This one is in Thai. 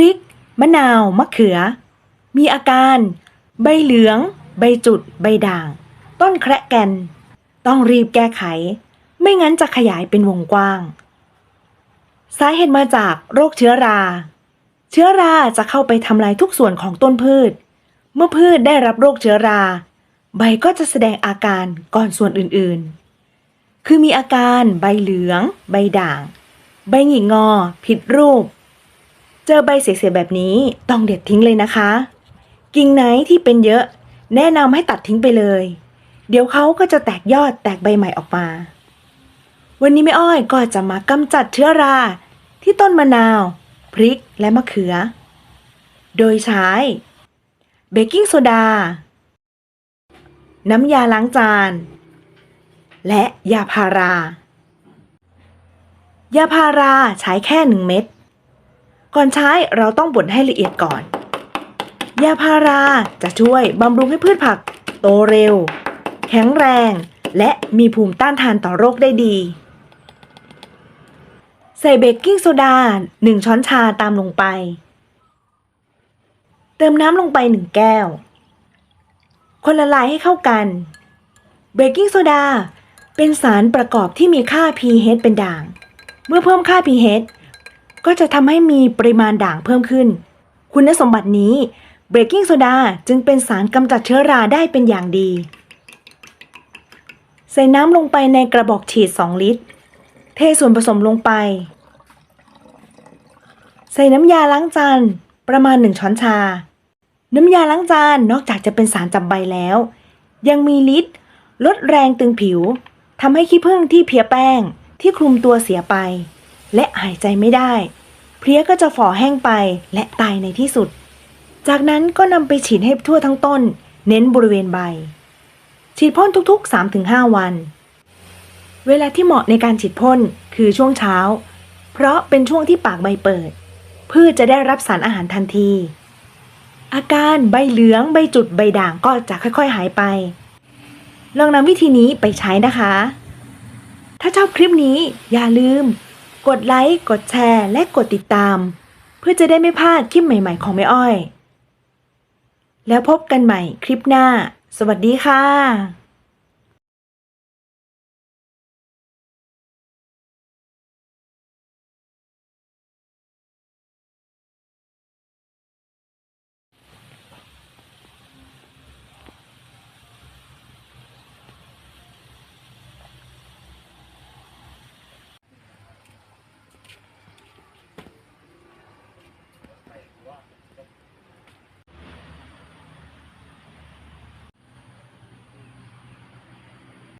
ริก มะนาว มะเขือ มีอาการ ใบเหลือง ใบจุด ใบด่าง ต้นแคระแกน ต้องรีบแก้ไข ไม่งั้นจะขยายเป็นวงกว้าง สาเหตุมาจากโรคเชื้อรา เชื้อราจะเข้าไปทำลายทุกส่วนของต้นพืช เมื่อพืชได้รับโรคเชื้อรา ใบก็จะแสดงอาการก่อนส่วนอื่นๆคือมีอาการใบเหลือง ใบด่าง ใบหงิกงอ ผิดรูป เจอใบเสียๆแบบนี้ต้องเด็ดทิ้งเลยนะคะ กิ่งไหนที่เป็นเยอะ แนะนำให้ตัดทิ้งไปเลย เดี๋ยวเขาก็จะแตกยอดแตกใบใหม่ออกมา วันนี้แม่อ้อยก็จะมากำจัดเชื้อรา ที่ต้นมะนาว พริกและมะเขือ โดยใช้เบกกิ้งโซดา น้ำยาล้างจาน และยาพารา ยาพาราใช้แค่หนึ่งเม็ด ก่อนใช้เราต้องบดให้ละเอียดก่อน ยาพาราจะช่วยบำรุงให้พืชผัก โตเร็ว แข็งแรง และมีภูมิต้านทานต่อโรคได้ดี ใส่เบกกิ้งโซดา 1 ช้อนชาตามลงไป เติมน้ำลงไป 1 แก้ว คนละลายให้เข้ากันเบกกิ้งโซดาเป็นสารประกอบที่มีค่า pH เป็นด่าง เมื่อเพิ่มค่า pH ก็จะทำให้มีปริมาณด่างเพิ่มขึ้น คุณสมบัตินี้เบกกิ้งโซดาจึงเป็นสารกำจัดเชื้อราได้เป็นอย่างดี ใส่น้ำลงไปในกระบอกฉีด 2 ลิตร เทส่วนผสมลงไป ใส่น้ำยาล้างจานประมาณ 1 ช้อนชา น้ำยาล้างจานนอกจากจะเป็นสารจับใบแล้ว ยังมีฤทธิ์ลดแรงตึงผิวทำให้ขี้ผึ้งที่เพียแป้งที่คลุมตัวเสียไป และหายใจไม่ได้ เพลี้ยก็จะฝ่อแห้งไปและตายในที่สุด จากนั้นก็นำไปฉีดให้ทั่วทั้งต้น เน้นบริเวณใบ ฉีดพ่นทุกๆ 3-5 วัน เวลาที่เหมาะในการฉีดพ่นคือช่วงเช้า เพราะเป็นช่วงที่ปากใบเปิด พืชจะได้รับสารอาหารทันที อาการใบเหลืองใบจุดใบด่างก็จะค่อย ๆ หายไป ลองนำวิธีนี้ไปใช้นะคะถ้าชอบคลิปนี้อย่าลืม กดไลค์ กดแชร์ และกดติดตาม เพื่อจะได้ไม่พลาดคลิปใหม่ ๆ ของแม่อ้อย แล้วพบกันใหม่คลิปหน้า สวัสดีค่ะ